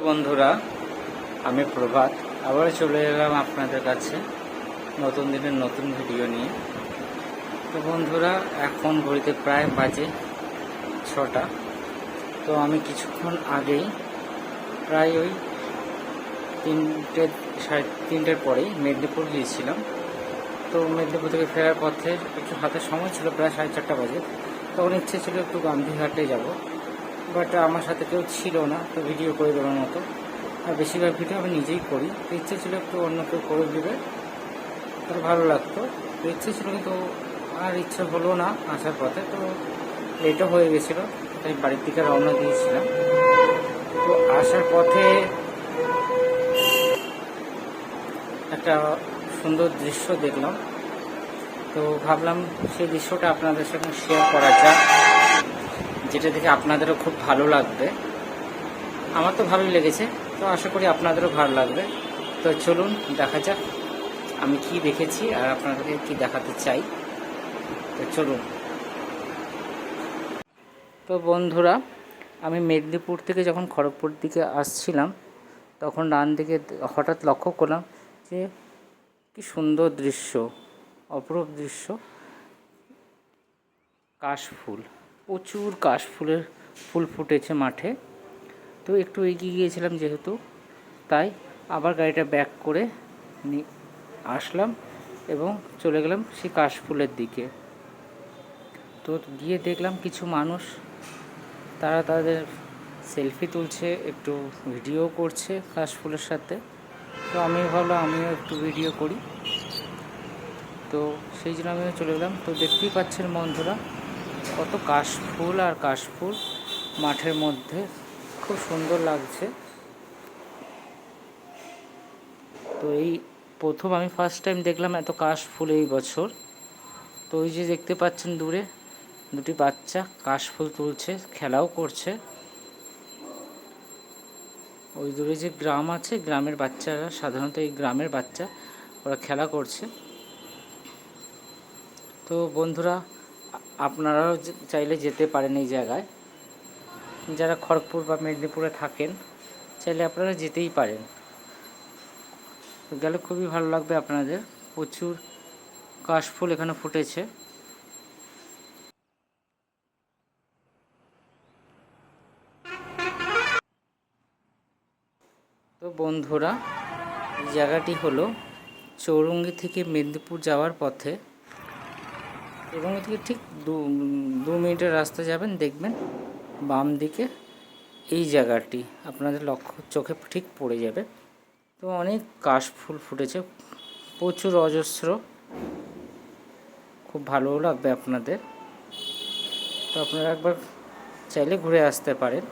বন্ধুরা, আমি প্রভাত। আবার চলে এলাম আপনাদের কাছে নতুন দিনের নতুন ভিডিও নিয়ে। তো বন্ধুরা, এখন ঘড়িতে প্রায় বাজে ছটা। তো আমি কিছুক্ষণ আগেই প্রায় ওই তিনটে সাড়ে তিনটের পরেই মেদিনীপুর গিয়েছিলাম। তো মেদিনীপুর থেকে ফেরার পথে একটু হাতে সময় ছিল, প্রায় সাড়ে চারটা বাজে। তখন ইচ্ছে ছিল একটু গান্ধীঘাটে যাব। বাট আমার সাথে কেউ ছিল না, তো ভিডিও করে দেওয়ার মতো। আর বেশিরভাগ ভিডিও আমি নিজেই করি। ইচ্ছে ছিল একটু অন্য কেউ করে দেবে তো ভালো লাগতো। তো ইচ্ছে ছিল কিন্তু আর ইচ্ছে হলো না আসার পথে, তো লেটও হয়ে গেছিল, তাই বাড়ির দিকে রওনা দিয়েছিলাম। তো আসার পথে একটা সুন্দর দৃশ্য দেখলাম। তো ভাবলাম সেই দৃশ্যটা আপনাদের সঙ্গে শেয়ার করা যাক। যেটা দেখে আপনাদেরও খুব ভালো লাগবে। আমার তো ভালোই লেগেছে, তো আশা করি আপনাদেরও ভালো লাগবে। তো চলুন, দেখা যাক আমি কি দেখেছি আর আপনাদেরকে কি দেখাতে চাই। তো চলুন। তো বন্ধুরা, আমি মেদিনীপুর থেকে যখন খড়গপুর দিকে আসছিলাম, তখন ডান দিকে হঠাৎ লক্ষ্য করলাম যে কি সুন্দর দৃশ্য, অপরূপ দৃশ্য কাশফুল প্রচুর কাশফুলের ফুল ফুটেছে মাঠে। তো একটু এগিয়ে গিয়েছিলাম যেহেতু, তাই আবার গাড়িটা ব্যাক করে নি- আসলাম এবং চলে গেলাম সেই কাশফুলের দিকে। তো গিয়ে দেখলাম কিছু মানুষ, তারা তাদের সেলফি তুলছে, একটু ভিডিও করছে কাশফুলের সাথে। তো আমি ভাবলাম, আমিও একটু ভিডিও করি। তো সেই জন্য আমিও চলে গেলাম। তো দেখতেই পাচ্ছেন বন্ধুরা কত কাশফুল আর কাশফুল মাঠের মধ্যে। খুব সুন্দর লাগছে। তো এই প্রথম আমি ফার্স্ট টাইম দেখলাম এত কাশফুল এই বছর। তো ওই যে দেখতে পাচ্ছেন দূরে দুটি বাচ্চা কাশফুল তুলছে, খেলাও করছে। ওই দূরে যে গ্রাম আছে, গ্রামের বাচ্চারা, সাধারণত এই গ্রামের বাচ্চা, ওরা খেলা করছে। তো বন্ধুরা আপনারাও চাইলে যেতে পারেন এই জায়গায়। যারা খড়গপুর বা মেদিনীপুরে থাকেন, চাইলে আপনারা যেতেই পারেন। গেলে খুবই ভালো লাগবে আপনাদের। প্রচুর কাশফুল এখানে ফুটেছে। তো বন্ধুরা জায়গাটি হলো চৌরঙ্গি থেকে মেদিনীপুর যাওয়ার পথে। চৌরঙ্গি থেকে ঠিক দু দু মিনিটের রাস্তা যাবেন, দেখবেন বাম দিকে এই জায়গাটি আপনাদের লক্ষ্য চোখে ঠিক পড়ে যাবে। তো অনেক কাশফুল ফুটেছে, প্রচুর অজস্র। খুব ভালোও লাগবে আপনাদের। তো আপনারা একবার চাইলে ঘুরে আসতে পারেন।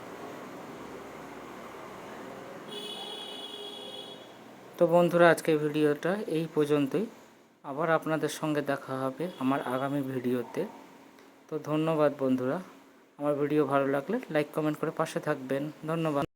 তো বন্ধুরা, আজকের ভিডিওটা এই পর্যন্তই। আবার আপনাদের সঙ্গে দেখা হবে আমার আগামী ভিডিওতে। তো ধন্যবাদ বন্ধুরা। আমার ভিডিও ভালো লাগলে লাইক, কমেন্ট করে পাশে থাকবেন। ধন্যবাদ।